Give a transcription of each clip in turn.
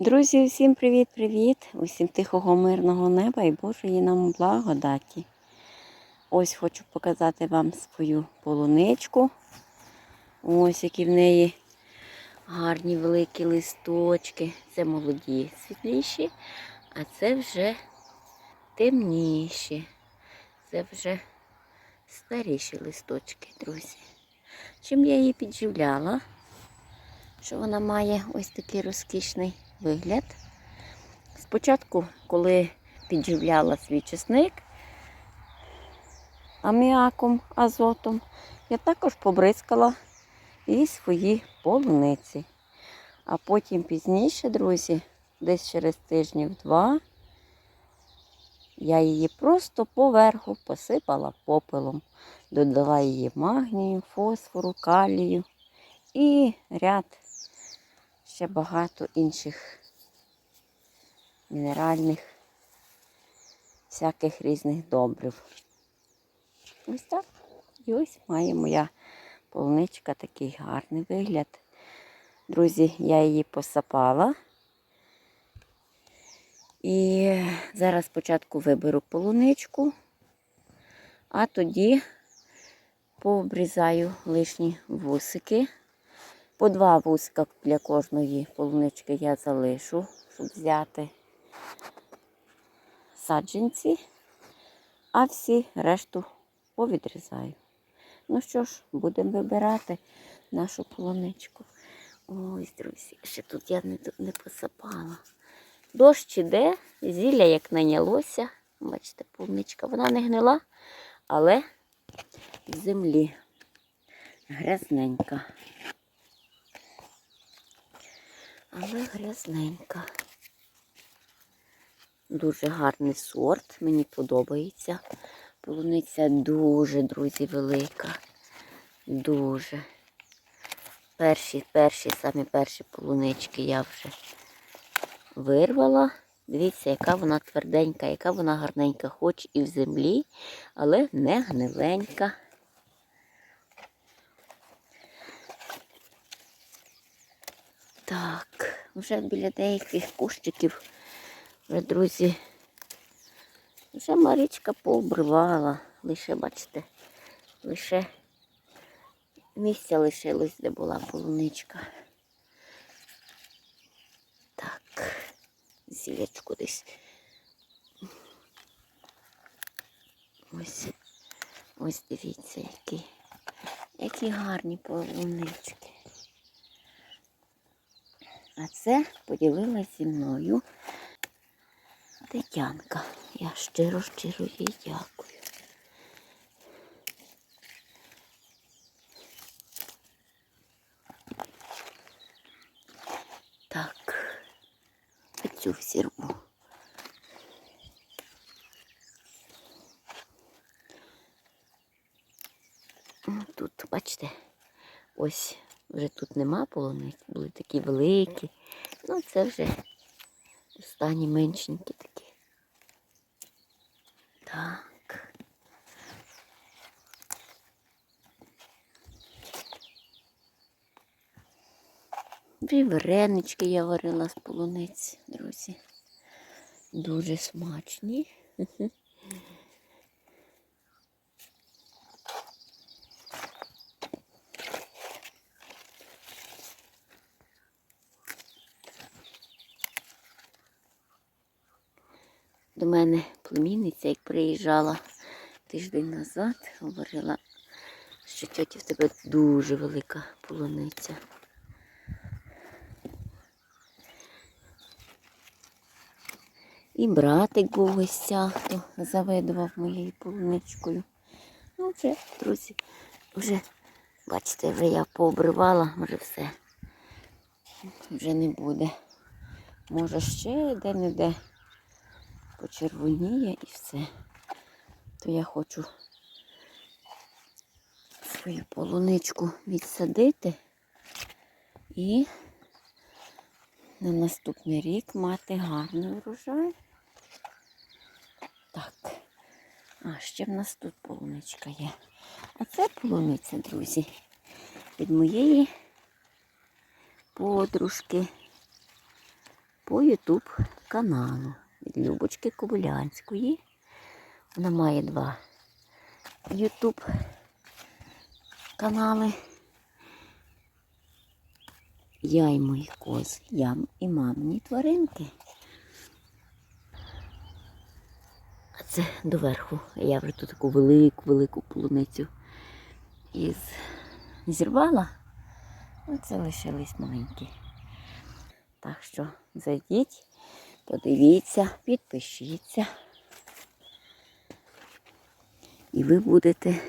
Друзі, всім привіт-привіт! Усім тихого мирного неба і Божої нам благодаті. Ось хочу показати вам свою полуничку. Ось які в неї гарні великі листочки. Це молоді світліші, а це вже темніші. Це вже старіші листочки, друзі. Чим я її підживляла? що вона має ось такий розкішний вигляд. Спочатку, коли підживляла свій чесник аміаком, азотом, я також побризкала і свої полуниці. А потім пізніше, друзі, десь через тижнів два, я її просто поверху посипала попелом, додала її магнію, фосфору, калію і ряд ще багато інших мінеральних, всяких різних добрив. Ось так. І ось має моя полуничка такий гарний вигляд. Друзі, я її посапала. І зараз спочатку виберу полуничку, а тоді пообрізаю лишні вусики. По два вузка для кожної полунички я залишу, щоб взяти саджанці, а всі решту повідрізаю. Ну що ж, будемо вибирати нашу полуничку. Ось, друзі, ще тут я не, не посапала. Дощ іде, зілля як нанялося. Бачите, полуничка, вона не гнила, але в землі грязненька але грязненька. Дуже гарний сорт, мені подобається. Полуниця дуже, друзі, велика. Дуже. Перші, перші, самі перші полунички я вже вирвала. Дивіться, яка вона тверденька, яка вона гарненька, хоч і в землі, але не гниленька. Так, вже біля деяких кущиків, вже, друзі, вже Марічка пообривала. Лише, бачите, лише місця лишилось, де була полуничка. Так, зілячку десь. Ось, ось дивіться, які, які гарні полунички. А це поділилася зі мною Тетянка. Я щиро-щиро їй дякую. Так, цю всірву. Тут, бачите, ось вже тут нема полуниць, були такі великі. Ну, це вже останні меншенькі такі. Так. І варенички я варила з полуниць, друзі. Дуже смачні. До мене племінниця, як приїжджала тиждень назад, говорила, що тьоті в тебе дуже велика полуниця. І братик був в хто завидував моєю полуничкою. Ну вже, друзі, вже, бачите, вже я пообривала, вже все. Вже не буде. Може ще де-не-де почервоніє і все. То я хочу свою полуничку відсадити і на наступний рік мати гарний урожай. Так, а ще в нас тут полуничка є. А це полуниця, друзі, від моєї подружки по Ютуб каналу від Любочки Кобилянської. Вона має два Ютуб канали. Я і мої кози, я і мамині тваринки. А це доверху. Я вже тут таку велику-велику полуницю із зірвала. Оце лишились маленькі. Так що зайдіть, подивіться, підпишіться. І ви будете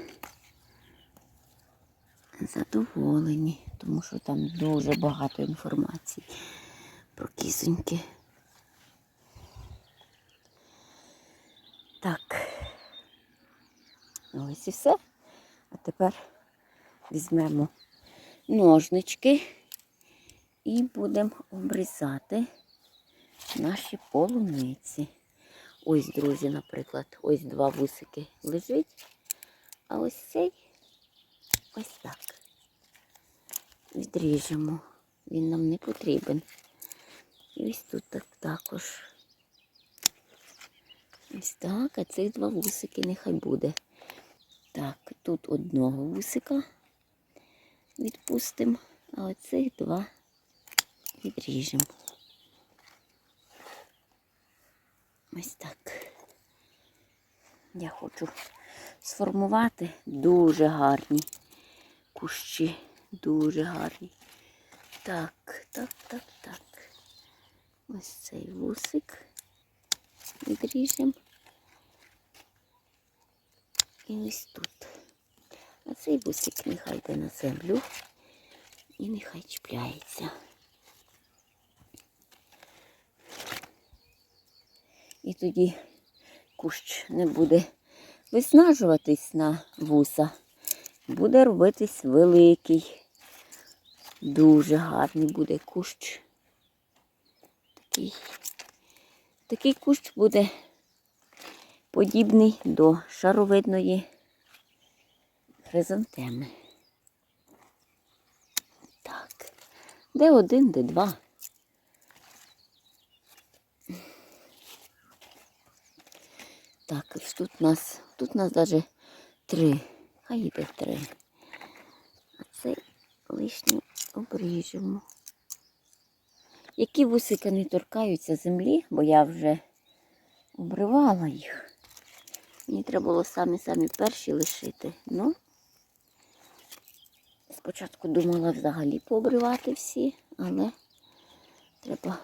задоволені, тому що там дуже багато інформації про кізоньки. Так. Ось і все. А тепер візьмемо ножнички і будемо обрізати наші полуниці. Ось, друзі, наприклад, ось два вусики лежить, а ось цей ось так. Відріжемо. Він нам не потрібен. І ось тут так також. Ось так, а цих два вусики нехай буде. Так, тут одного вусика відпустимо, а оцих два відріжемо. Ось так. Я хочу сформувати дуже гарні кущі, дуже гарні. Так, так, так, так. Ось цей вусик відріжемо. І ось тут. А цей вусик нехай йде на землю і нехай чіпляється. Тоді кущ не буде виснажуватись на вуса. Буде робитись великий. Дуже гарний буде кущ. Такий, такий кущ буде подібний до шаровидної хризантеми. Так, де один, де два. Так, ось тут у нас, тут у нас навіть три. Хай йде три. А цей лишній обріжемо. Які вусики не торкаються землі, бо я вже обривала їх. Мені треба було самі-самі перші лишити. Ну, спочатку думала взагалі пообривати всі, але треба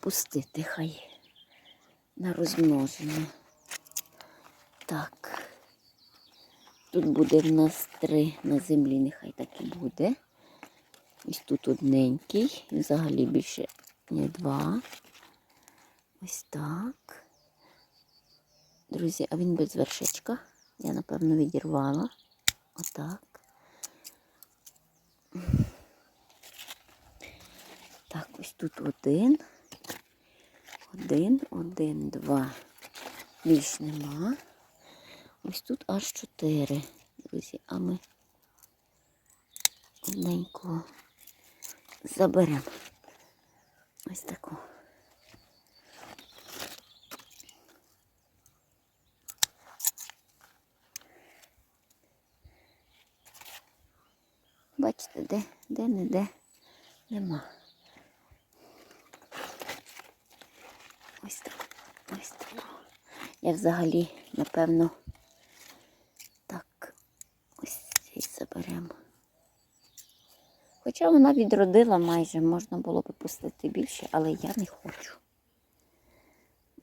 пустити хай на розмноження. Так. Тут буде в нас три на землі, нехай так і буде. Ось тут одненький, взагалі більше не два. Ось так. Друзі, а він без вершечка. Я, напевно, відірвала. Отак. Так, ось тут один. Один, один, два. Більш нема. Ось тут аж чотири, друзі, а ми одненького заберемо. Ось таку. Бачите, де, де, не де, нема. Ось так, ось так. Я взагалі, напевно, так, ось цей заберемо. Хоча вона відродила майже, можна було б пустити більше, але я не хочу.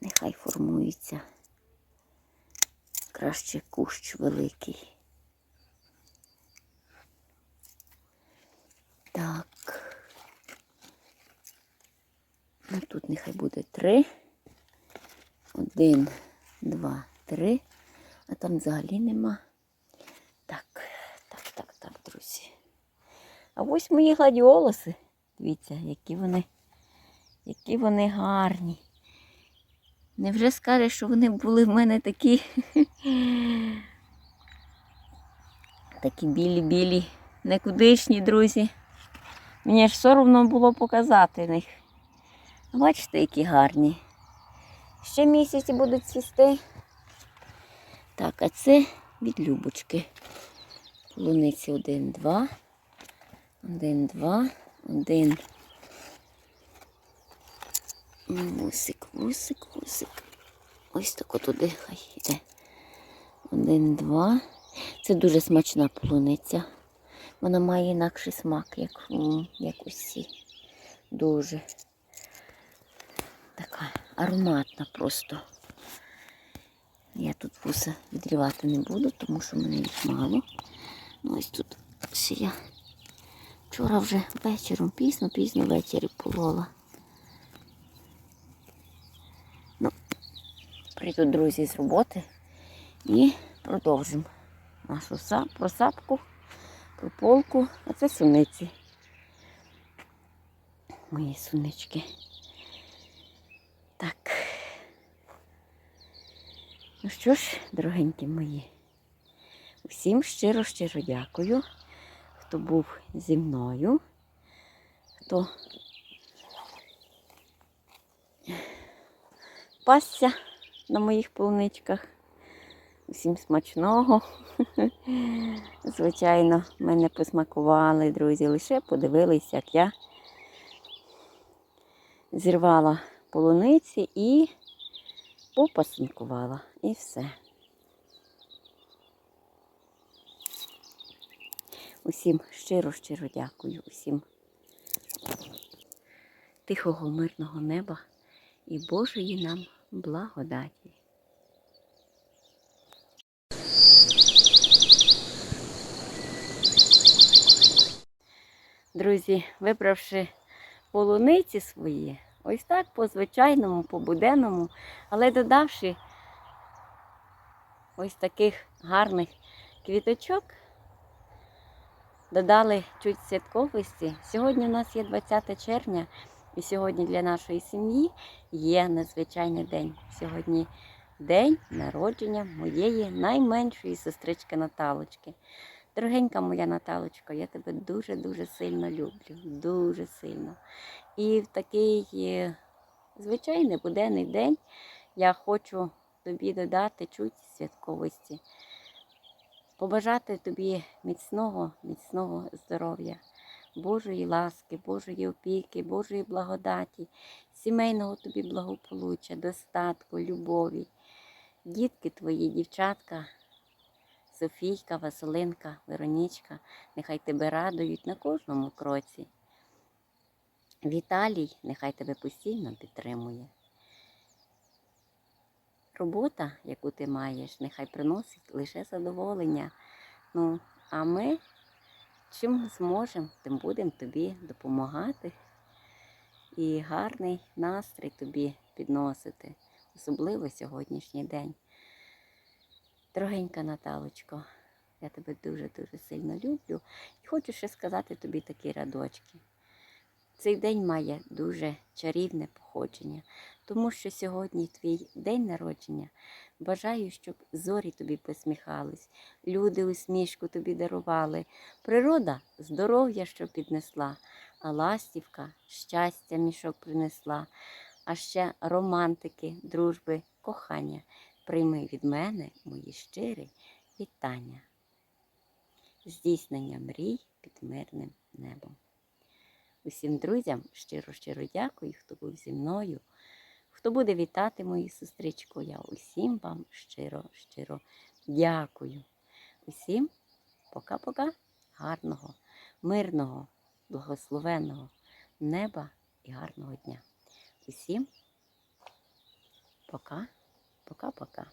Нехай формується краще кущ великий. Так. Ну тут нехай буде три. Один, два, три. А там взагалі нема. Так, так, так, так, друзі. А ось мої гладіолуси. Дивіться, які вони, які вони гарні. Невже скажеш, що вони були в мене такі такі білі-білі, некудишні, друзі. Мені ж соромно було показати них. Бачите, які гарні. Ще місяці будуть цвісти. Так, а це від Любочки. Полуниці один, два. Один, два, один. Вусик, вусик, вусик. Ось так туди хай йде. Один, два. Це дуже смачна полуниця. Вона має інакший смак, як, як усі. Дуже така ароматна просто. Я тут вуса відрівати не буду, тому що мене їх мало. Ну ось тут ще я вчора вже вечором, пізно, пізно ввечері полола. Ну, прийдуть друзі з роботи і продовжимо нашу са- просапку, прополку. А це суниці. Мої сунички. Так. Ну що ж, дорогенькі мої, всім щиро-щиро дякую, хто був зі мною, хто пасся на моїх полуничках. Усім смачного. Звичайно, мене посмакували, друзі, лише подивились, як я зірвала полуниці і попасинкувала. І все. Усім щиро-щиро дякую, усім тихого, мирного неба і Божої нам благодаті. Друзі, вибравши полуниці свої, ось так по звичайному, по буденному, але додавши ось таких гарних квіточок, додали чуть святковості. Сьогодні у нас є 20 червня, і сьогодні для нашої сім'ї є надзвичайний день. Сьогодні день народження моєї найменшої сестрички Наталочки. Дорогенька моя Наталочко, я тебе дуже-дуже сильно люблю, дуже сильно. І в такий е, звичайний буденний день я хочу тобі додати чуть святковості, побажати тобі міцного, міцного здоров'я, Божої ласки, Божої опіки, Божої благодаті, сімейного тобі благополуччя, достатку, любові. Дітки твої, дівчатка, Софійка, Василинка, Веронічка, нехай тебе радують на кожному кроці. Віталій, нехай тебе постійно підтримує. Робота, яку ти маєш, нехай приносить лише задоволення. Ну, а ми чим зможемо, тим будемо тобі допомагати і гарний настрій тобі підносити, особливо сьогоднішній день. Дорогенька Наталочко, я тебе дуже-дуже сильно люблю і хочу ще сказати тобі такі радочки. Цей день має дуже чарівне походження, тому що сьогодні твій день народження. Бажаю, щоб зорі тобі посміхались, люди усмішку тобі дарували, природа здоров'я, що піднесла, а ластівка щастя мішок принесла, а ще романтики, дружби, кохання. Прийми від мене мої щирі вітання, здійснення мрій під мирним небом. Усім друзям щиро-щиро дякую, хто був зі мною, хто буде вітати мою сестричку. Я усім вам щиро-щиро дякую. Усім пока-пока, гарного, мирного, благословенного неба і гарного дня. Усім пока, пока-пока.